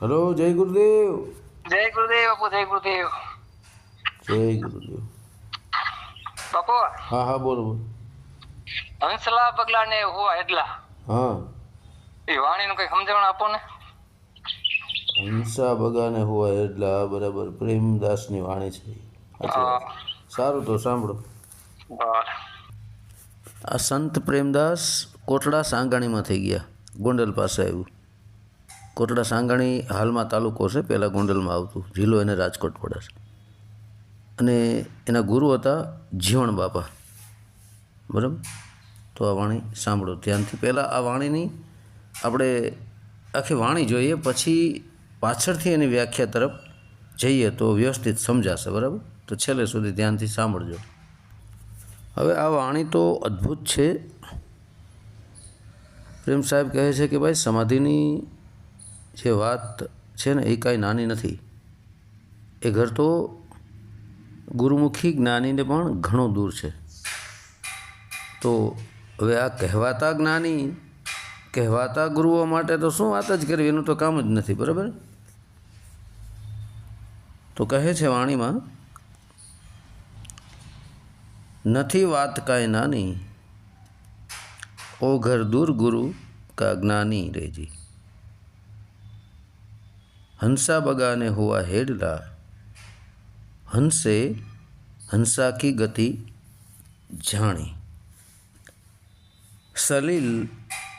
Hello જય ગુરુદેવ. જય ગુરુદેવ બાપુ જય ગુરુદેવ. જય ગુરુદેવ. બાપુ? હા હા બોલો બોલો. હંસલા પગલા ને હોવા એટલા હા. એ વાણીનું કઈ સમજણ આપો ને? હંસા બગાને ને હોવા એટલા બરાબર પ્રેમદાસની વાણી છે. સારું તો સાંભળો. આ સંત પ્રેમદાસ કોટડા સાંગાણીમાં થઈ ગયા ગોંડલ પાસે આવ્યું. કોટડા સાંગાણી હાલમાં તાલુકો છે, પહેલાં ગોંડલમાં આવતું. જિલ્લો એને રાજકોટ પડે છે. અને એના ગુરુ હતા જીવણ બાપા. બરાબર? તો આ વાણી સાંભળો ધ્યાનથી. પહેલાં આ વાણીની આપણે આખી વાણી જોઈએ, પછી પાછળથી એની વ્યાખ્યા તરફ જઈએ તો વ્યવસ્થિત સમજાશે, બરાબર? તો છેલ્લે સુધી ધ્યાનથી સાંભળજો. હવે આ વાણી તો અદ્ભુત છે. પ્રેમ સાહેબ કહે છે કે ભાઈ, સમાધિની જે વાત છે ને એ કાંઈ નાની નથી. એ ઘર તો ગુરુમુખી જ્ઞાનીને પણ ઘણું દૂર છે. તો હવે આ કહેવાતા જ્ઞાની, કહેવાતા ગુરુઓ માટે તો શું વાત જ કરવી? એનું તો કામ જ નથી, બરાબર? તો કહે છે વાણીમાં, નથી વાત કાંઈ નાની, ઓ ઘર દૂર ગુરુ કા જ્ઞાની રેજી. हंसा बगाने हुआ हेडला हंसे, हंसा की गति जानी। सलील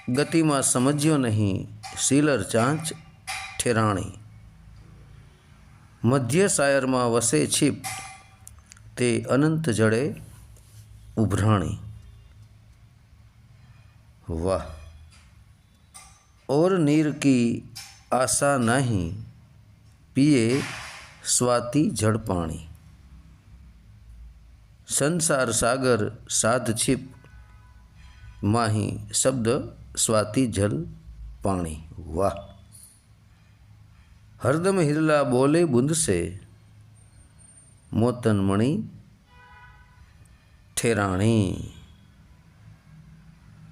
गति में समझियो नहीं, सीलर चाँच ठेराणी। मध्य सायर में वसे छिप, ते अनंत जड़े उभराणी। वाह, और नीर की आशा नहीं પીએ સ્વાતિ જળપાણી સંસાર સાગર સાધ છીપ, માહી શબ્દ સ્વાતિ જલ પાણી. વાહ! હરદમ હિરલા બોલે બુંદસે મોતનમણી ઠેરાણી.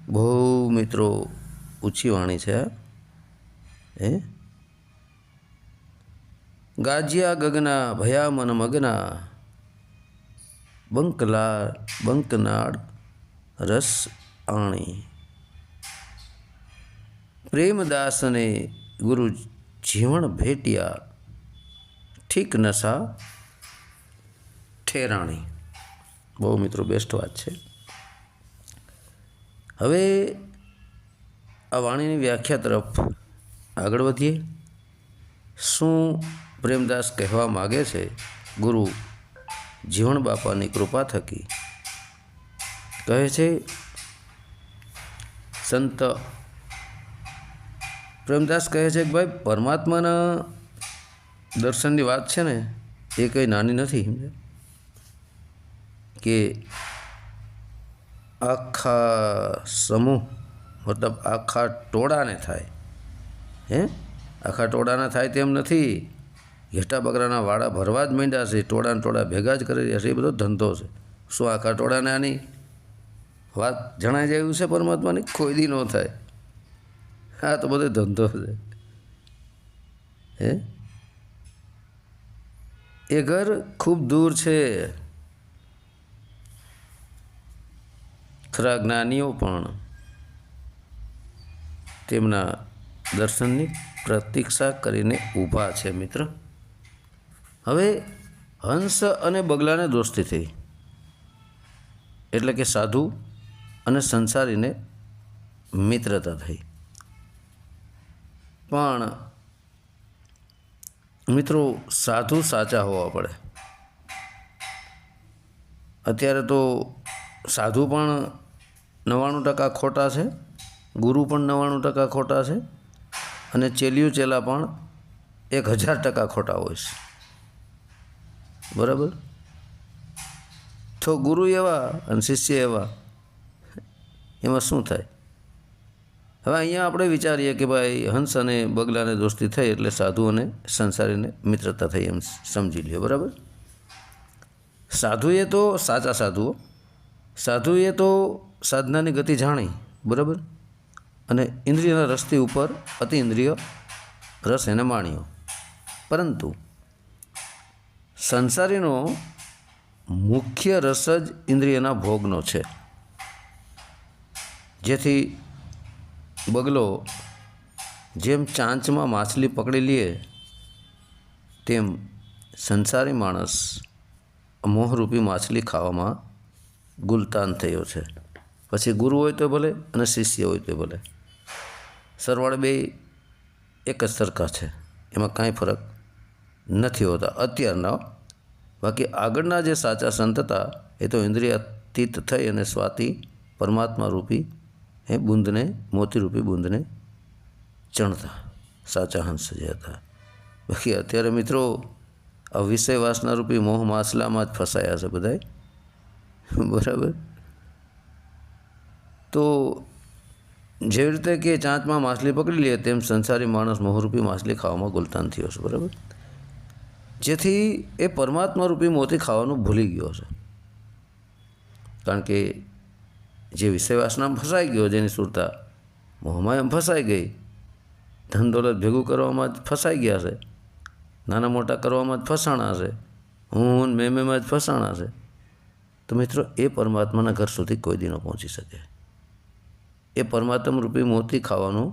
બહુ મિત્રો ઊંચી વાણી છે, હે? ગાજ્યા ગગના ભયા મન મગના, બંકલા બંકનાડ રસ આણી. પ્રેમદાસને ગુરુ જીવણ ભેટ્યા, ઠીક નશા, ઠેરાણી. બહુ મિત્રો બેસ્ટ વાત છે. હવે આ વાણીની વ્યાખ્યા તરફ આગળ વધીએ. શું પ્રેમદાસ કહેવા માગે છે, ગુરુ જીવણ બાપાની કૃપા થકી. કહે છે, સંત. પ્રેમદાસ કહે છે કે, ભાઈ, પરમાત્માના દર્શનની વાત છે ને, એ કંઈ નાની નથી કે આખા સમૂહ, મતલબ આખા ટોળાને થાય, હે? આખા ટોળાને થાય તેમ નથી ઘેટા બકરાના વાડા ભરવા જ માંડ્યા છે, ટોળાને ટોળા ભેગા જ કરી રહ્યા છે, એ બધો ધંધો છે. શું આખા ટોળાને આની વાત જણાઈ જાય છે પરમાત્માની? કોઈ ન થાય. હા, તો બધો ધંધો છે. હે? એ ઘર ખૂબ દૂર છે. ખરા જ્ઞાનીઓ પણ તેમના દર્શનની પ્રતીક્ષા કરીને ઊભા છે મિત્ર. હવે હંસ અને બગલાને દોસ્તી થઈ. એટલે કે સાધુ અને સંસારીને મિત્રતા થઈ. પણ મિત્રો, સાધુ સાચા હોવા પડે. અત્યારે તો સાધુ પણ નવ્વાણું ટકા ખોટા છે, ગુરુ પણ નવ્વાણું ટકા ખોટા છે, અને ચેલિયું ચેલા પણ એક હજાર ટકા ખોટા હોય છે. બરાબર? તો ગુરુ એવા અને શિષ્ય એવા. એમાં શું થાય? હવે અહીંયા આપણે વિચારીએ કે ભાઈ હંસ અને બગલાને દોસ્તી થઈ એટલે સાધુ અને સંસારીને મિત્રતા થઈ એમ સમજી લ્યો, બરાબર? સાધુએ તો સાચા સાધુઓ, સાધુએ તો સાધનાની ગતિ જાણી, બરાબર? અને ઇન્દ્રિયના રસથી ઉપર અતિ ઇન્દ્રિય રસ એને માણ્યો. પરંતુ સંસારીનો મુખ્ય રસ જ ઇન્દ્રિયના ભોગનો છે. જેથી બગલો જેમ ચાંચમાં માછલી પકડી લે, તેમ સંસારી માણસ મોહરૂપી માછલી ખાવામાં ગુલતાન થયો છે. પછી ગુરુ હોય તો ભલે અને શિષ્ય હોય તો ભલે. સરવાળે બે એક જ સરખા છે. એમાં કાંઈ ફરક નથી હોતા. અત્યારના બાકી આગળના જે સાચા સંત હતા, એ તો ઇન્દ્રિયાતીત થઈ અને સ્વાતિ પરમાત્મા રૂપી એ બુંદને મોતીરૂપી બુંદને ચણતા. સાચા હંસ જે હતા. બાકી અત્યારે મિત્રો, આ વિષય વાસના રૂપી મોહ માસલામાં જ ફસાયા છે બધાય. બરાબર? તો જેવી રીતે કે ચાંચમાં માછલી પકડી લે, તેમ સંસારી માણસ મોહરૂપી માછલી ખાવામાં ગુલતાન થયો છે. બરાબર? જેથી એ પરમાત્મા રૂપી મોતી ખાવાનું ભૂલી ગયો છે. કારણ કે જે વિષયવાસનામાં ફસાઈ ગયો, જેની સુરતા મોહમાં એમ ફસાઈ ગઈ, ધન દોલત ભેગું કરવામાં જ ફસાઈ ગયા છે. નાના મોટા કરવામાં જ ફસાણા છે. હું મેં મેમાં જ ફસાણા છે. તો મિત્રો, એ પરમાત્માના ઘર સુધી કોઈ દિનો પહોંચી શકે. એ પરમાત્મા રૂપી મોતી ખાવાનું,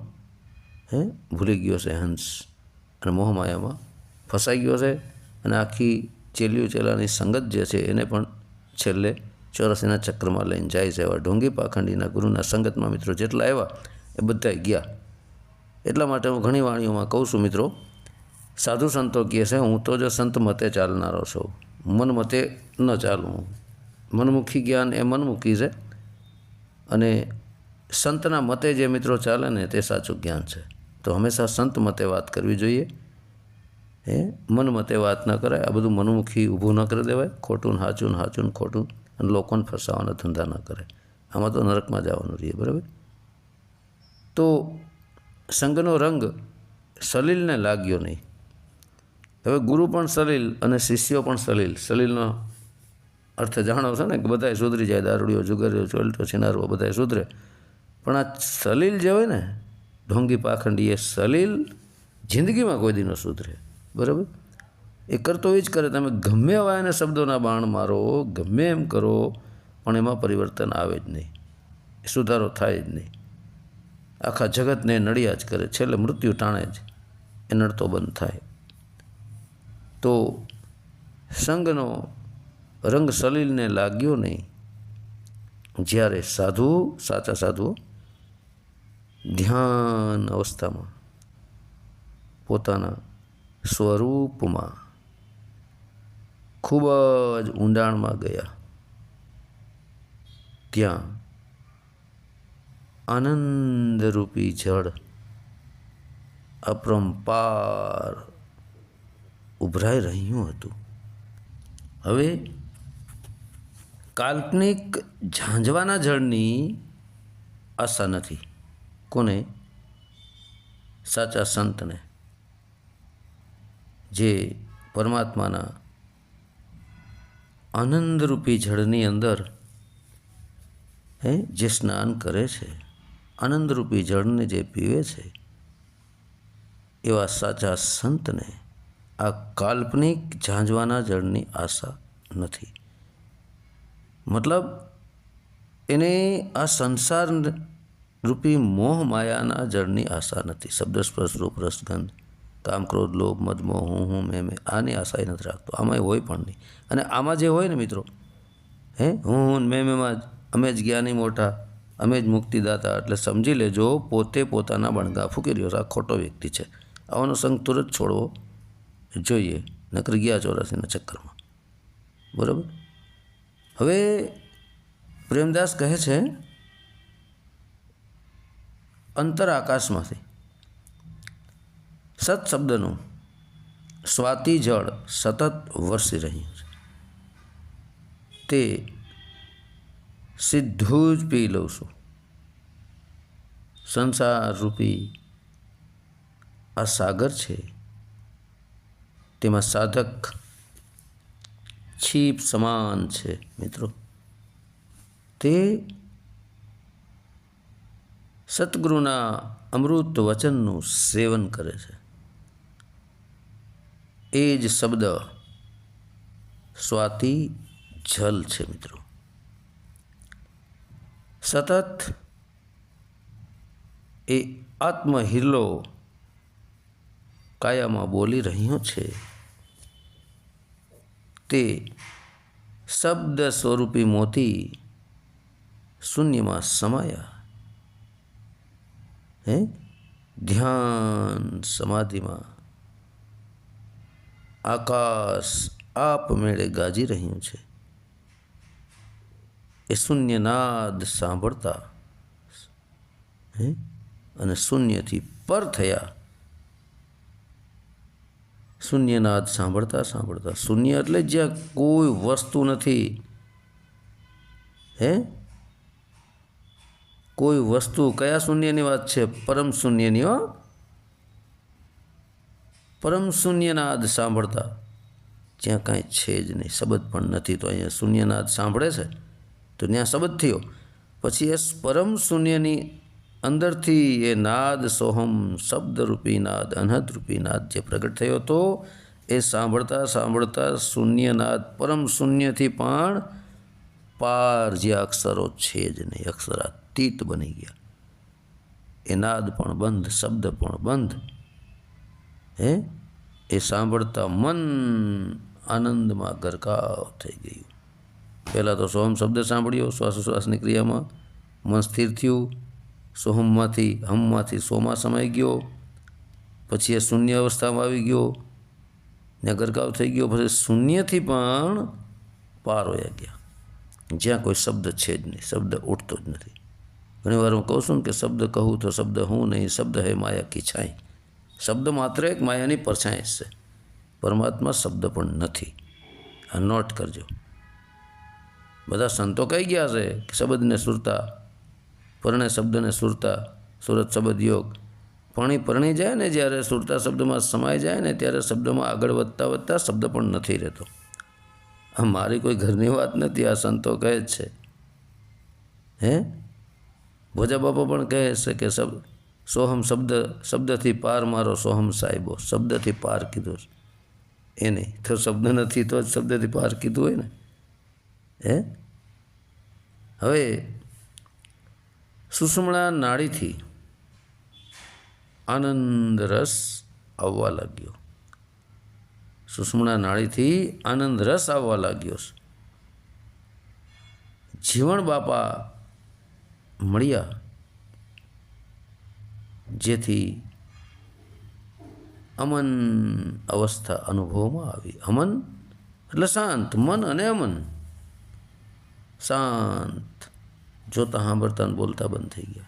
હે, ભૂલી ગયો છે હંસ. અને મોહમાયામાં ફસાઈ ગયો છે. અને આખી ચેલ્યું ચેલાની સંગત જે છે એને પણ છેલ્લે ચોરસીના ચક્રમાં લઈને જાય છે એવા ઢોંગી પાખંડીના ગુરુના સંગતમાં મિત્રો જેટલા આવ્યા એ બધા ગયા. એટલા માટે હું ઘણી વાણીઓમાં કહું છું મિત્રો, સાધુ સંતો કહે છે, હું તો જો સંત મતે ચાલનારો છું, મન મતે ન ચાલું. મનમુખી જ્ઞાન એ મનમુખી છે અને સંતના મતે જે મિત્રો ચાલે ને તે સાચું જ્ઞાન છે. તો હંમેશા સંત મતે વાત કરવી જોઈએ. હે? મનમતે વાત ન કરાય, આ બધું મનમુખી ઊભું ન કરી દેવાય, ખોટું હાચું ને ખોટું અને લોકોને ફસાવાના ધંધા ન કરે. આમાં તો નરકમાં જવાનું રહીએ બરાબર? તો સંઘનો રંગ સલીલને લાગ્યો નહીં. હવે ગુરુ પણ સલીલ અને શિષ્યો પણ સલીલ. સલીલનો અર્થ જાણો છો ને કે બધાય સુધરી જાય, દારૂડિયો, જુગારીઓ ચોલટો છીનારવો બધાય સુધરે. પણ આ સલીલ જે હોય ને, ઢોંગી પાખંડી એ સલીલ જિંદગીમાં કોઈ દી સુધરે. બરાબર? એ કરતો એ જ કરે. તમે ગમે એવા એને શબ્દોના બાણ મારો, ગમે એમ કરો, પણ એમાં પરિવર્તન આવે જ નહીં. સુધારો થાય જ નહીં. આખા જગતને નડિયા જ કરે. છેલ્લે મૃત્યુ ટાણે જ એ નડતો બંધ થાય. તો સંઘનો રંગ સલીલને લાગ્યો નહીં, જ્યારે સાધુ, સાચા સાધુઓ ધ્યાન અવસ્થામાં પોતાના સ્વરૂપમાં ખૂબ જ ઊંડાણમાં ગયા. ત્યાં આનંદરૂપી જળ અપરંપાર ઉભરાઈ રહ્યું હતું. હવે કાલ્પનિક ઝાંઝવાના જળની આશા નથી. કોને? સાચા સંતને. જે પરમાત્માના આનંદરૂપી જળની અંદર, હે, જે સ્નાન કરે છે, આનંદરૂપી જળને જે પીવે છે, એવા સાચા સંતને આ કાલ્પનિક ઝાંઝવાના જળની આશા નથી. મતલબ, એને આ સંસાર રૂપી મોહ માયાના જળની આશા નથી. શબ્દ સ્પર્શ રૂપ રસગંધ કામ ક્રોધ, લોભ, મદ, મોહ, હું હું, મેં મેં, આની આશા એ નથી રાખતો. આમાં હોય પણ નહીં. અને આમાં જે હોય ને મિત્રો, હે? હું હું મેં મેમાં જ. અમે જ જ્ઞાની મોટા, અમે જ મુક્તિદાતા. એટલે સમજી લેજો, પોતે પોતાના બણગા ફૂકી રહ્યો છે. આ ખોટો વ્યક્તિ છે. આવાનો સંગ તુરંત છોડવો જોઈએ. નકર ગયા ચોરાસીના ચક્કરમાં. બરાબર? હવે પ્રેમદાસ કહે છે, અંતર આકાશમાંથી. સત શબ્દનું સ્વાતિ જળ સતત વરસી રહ્યું છે. તે સીધું જ પી લઉં છું. સંસાર રૂપી આ સાગર છે. તેમાં સાધક છીપ સમાન છે, મિત્રો. તે સદગુરુના અમૃત વચનનું સેવન કરે છે. એ જ શબ્દ સ્વાતિ જલ છે મિત્રો. સતત એ આત્મહિલ્લો કાયામાં બોલી રહ્યો છે. તે શબ્દ સ્વરૂપી મોતી શૂન્યમાં સમાયા. હે? ધ્યાન સમાધિમાં આકાશ આપમેળે ગાજી રહ્યું છે. એ શૂન્યનાદ સાંભળતા હે? અને શૂન્યથી પર થયા. શૂન્યનાદ સાંભળતા સાંભળતા. શૂન્ય એટલે જ્યાં કોઈ વસ્તુ નથી. હે? કોઈ વસ્તુ કયા શૂન્યની વાત છે? પરમ શૂન્યની, હો? પરમ શૂન્યનાદ સાંભળતા જ્યાં કાંઈ છે જ નહીં, શબ્દ પણ નથી. તો અહીંયા શૂન્યનાદ સાંભળે છે? તો ત્યાં શબ્દ થયો. પછી એ પરમ શૂન્યની અંદરથી એ નાદ સોહમ શબ્દરૂપી નાદ, અનહદરૂપી નાદ જે પ્રગટ થયો હતો, એ સાંભળતા સાંભળતા શૂન્યનાદ, પરમ શૂન્યથી પણ પાર જે અક્ષરો છે જ નહીં, અક્ષરાતીત બની ગયા. એ નાદ પણ બંધ, શબ્દ પણ બંધ. હે એ સાંભળતા મન આનંદમાં ગરકાવ થઈ ગયું પહેલાં તો સોહમ શબ્દ સાંભળ્યો શ્વાસોશ્વાસની ક્રિયામાં મન સ્થિર થયું સોહમમાંથી હમમાંથી સોમાં સમાઈ ગયો પછી એ શૂન્ય અવસ્થામાં આવી ગયો ને ગરકાવ થઈ ગયો, પછી શૂન્યથી પણ પાર વયા ગયા. જ્યાં કોઈ શબ્દ છે જ નહીં, શબ્દ ઉઠતો જ નથી. ઘણી વાર હું કહું છું ને કે શબ્દ કહું તો શબ્દ હું નહીં, શબ્દ હે માયા કી છાઈ શબ્દ માત્ર એક માયાની પરછાઈ છે. પરમાત્મા શબ્દ પણ નથી. આ નોટ કરજો. બધા સંતો કહી ગયા છે કે શબ્દને સુરતા, પરણે શબ્દને સુરતા, સુરત શબ્દ યોગ. પરણી પરણી જાય ને જ્યારે સુરતા શબ્દમાં સમાઈ જાય ને ત્યારે શબ્દમાં આગળ વધતા વધતા શબ્દ પણ નથી રહેતો. આ મારી કોઈ ઘરની વાત નથી, આ સંતો કહે જ છે. હે? ભોજા બાપા પણ કહે છે કે શબ્દ સોહમ શબ્દ શબ્દથી પાર મારો સોહમ સાહેબો શબ્દથી પાર કીધું છે એ નહીં તો શબ્દ નથી તો જ શબ્દથી પાર કીધું હોય ને હે હવે સુષુમણા નાડીથી આનંદ રસ આવવા લાગ્યો સુષુમણા નાડીથી આનંદ રસ આવવા લાગ્યો જીવણ બાપા મળ્યા જેથી અમન અવસ્થા અનુભવમાં આવી. અમન એટલે શાંત, મન અને અમન. શાંત. જોતા સાંભળતા બોલતા બંધ થઈ ગયા.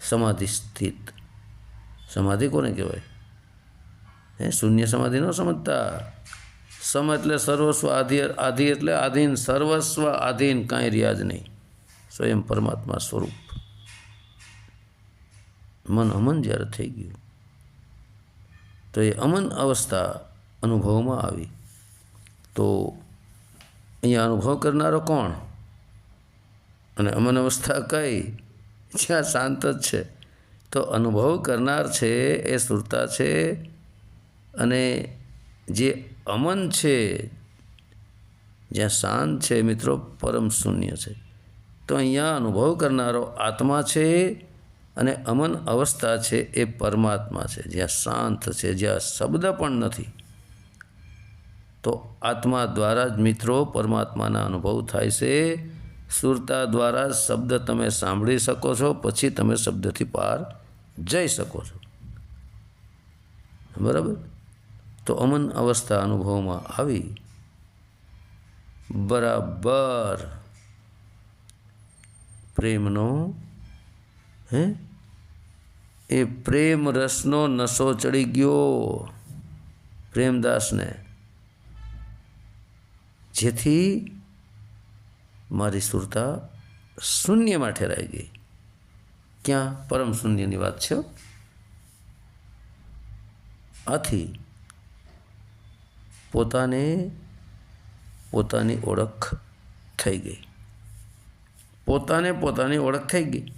સમાધિ સ્થિત. સમાધિ કોને કહેવાય? હે, શૂન્ય સમાધિ ન સમજતા. સમ એટલે સર્વસ્વ, આધિ આધિ એટલે આધીન. સર્વસ્વ, આધીન, કાંઈ રહ્યા જ નહીં. સ્વયં પરમાત્મા સ્વરૂપ. મન અમન જ્યારે થઈ ગયું, તો એ અમન અવસ્થા અનુભવમાં આવી. તો અહીંયા અનુભવ કરનારો કોણ? અને અમન અવસ્થા કઈ? જ્યાં શાંત જ છે. તો અનુભવ કરનાર છે, એ સુરતા છે, અને જે અમન છે, જ્યાં શાંત છે, મિત્રો, પરમ શૂન્ય છે. તો અહીંયા અનુભવ કરનારો આત્મા છે અને અમન અવસ્થા છે એ પરમાત્મા છે. જ્યાં શાંત છે, જ્યાં શબ્દ પણ નથી. તો આત્મા દ્વારા જ મિત્રો પરમાત્માના અનુભવ થાય છે. સુરતા દ્વારા શબ્દ તમે સાંભળી શકો છો, પછી તમે શબ્દથી પાર જઈ શકો છો. બરાબર? તો અમન અવસ્થા અનુભવમાં આવી. બરાબર. પ્રેમનો હે? એ પ્રેમ રસનો નશો ચડી ગયો પ્રેમદાસને. જેથી મારી સુરતા શૂન્યમાં ઠેરાઈ ગઈ. ક્યાં? પરમ શૂન્યની વાત છે આથી પોતાને પોતાની ઓળખ થઈ ગઈ. પોતાને પોતાની ઓળખ થઈ ગઈ.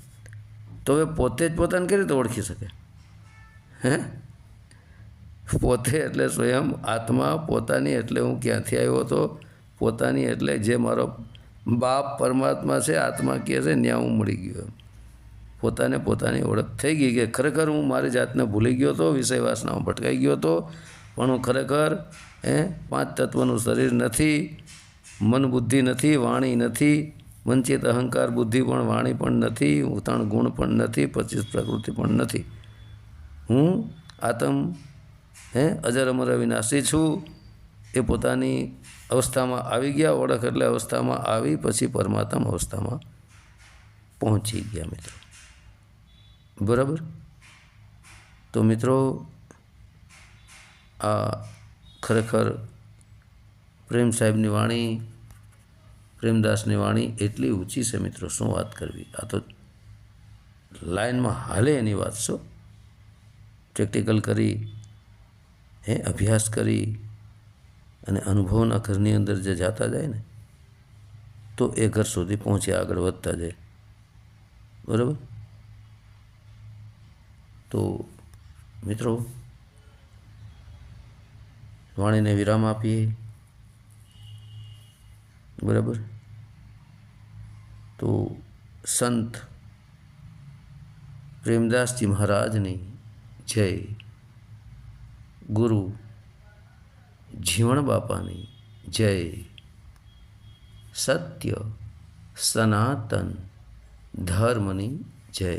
તો હવે પોતે જ પોતાને કેવી રીતે ઓળખી શકે? હે? પોતે એટલે સ્વયં આત્મા, પોતાની એટલે હું ક્યાંથી આવ્યો હતો? પોતાની એટલે જે મારો બાપ પરમાત્મા છે, આત્મા કહે છે ત્યાં હું મળી ગયો પોતાને પોતાની ઓળખ થઈ ગઈ કે ખરેખર હું મારી જાતને ભૂલી ગયો હતો વિષય વાસનામાં ભટકાઈ ગયો હતો પણ હું ખરેખર, હે, પાંચ તત્વનું શરીર નથી મન બુદ્ધિ નથી, વાણી નથી વંચિત અહંકાર, બુદ્ધિ પણ વાણી પણ નથી ઉતાણ ગુણ પણ નથી, પચીસ પ્રકૃતિ પણ નથી. હું આતમ, હે અજર અમર અવિનાશી છું. એ પોતાની અવસ્થામાં આવી ગયા, ઓળખ એટલે અવસ્થામાં આવી, પછી પરમાત્મ અવસ્થામાં પહોંચી ગયા મિત્રો. બરાબર? તો મિત્રો, આ ખરેખર પ્રેમ સાહેબની વાણી પ્રેમદાસની વાણી એટલી ઊંચી છે મિત્રો, શું વાત કરવી? આ તો લાઈનમાં હાલે એની વાત, શું? પ્રેક્ટિકલ કરી, હે, અભ્યાસ કરી અને અનુભવના ઘરની અંદર જે જાતા જાય ને, તો એ ઘર સુધી પહોંચે, આગળ વધતા જાય. બરાબર? તો મિત્રો, વાણીને વિરામ આપીએ. બરાબર તો સંત પ્રેમદાસજી મહારાજની જય ગુરુ જીવણ બાપાની જય સત્ય સનાતન ધર્મની જય